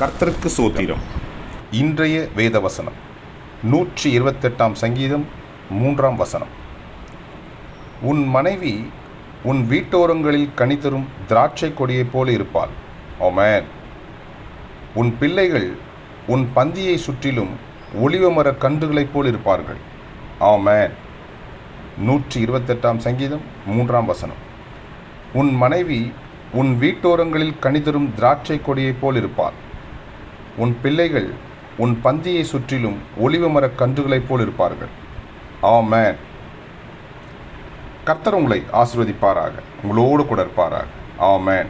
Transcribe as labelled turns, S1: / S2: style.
S1: கர்த்தருக்கு சோத்திரம். இன்றைய வேத வசனம் நூற்றி இருபத்தெட்டாம் சங்கீதம் மூன்றாம் வசனம். உன் மனைவி உன் வீட்டோரங்களில் கனித்தரும் திராட்சை கொடியைப் போல இருப்பாள். ஓமேன் உன் பிள்ளைகள் உன் பந்தியை சுற்றிலும் ஒளிவமர கன்றுகளைப் போல் இருப்பார்கள். ஆமேன். நூற்றி இருபத்தெட்டாம் சங்கீதம் மூன்றாம் வசனம். உன் மனைவி உன் வீட்டோரங்களில் கனிதரும் திராட்சை கொடியைப் போல் இருப்பாள். உன் பிள்ளைகள் உன் பந்தியை சுற்றிலும் ஒளிவமரக் கன்றுகளைப் போல் இருப்பார்கள். ஆமேன். கர்த்தர் உங்களை ஆசிர்வதிப்பாராக. உங்களோடு கூட இருப்பாராக. ஆமேன்.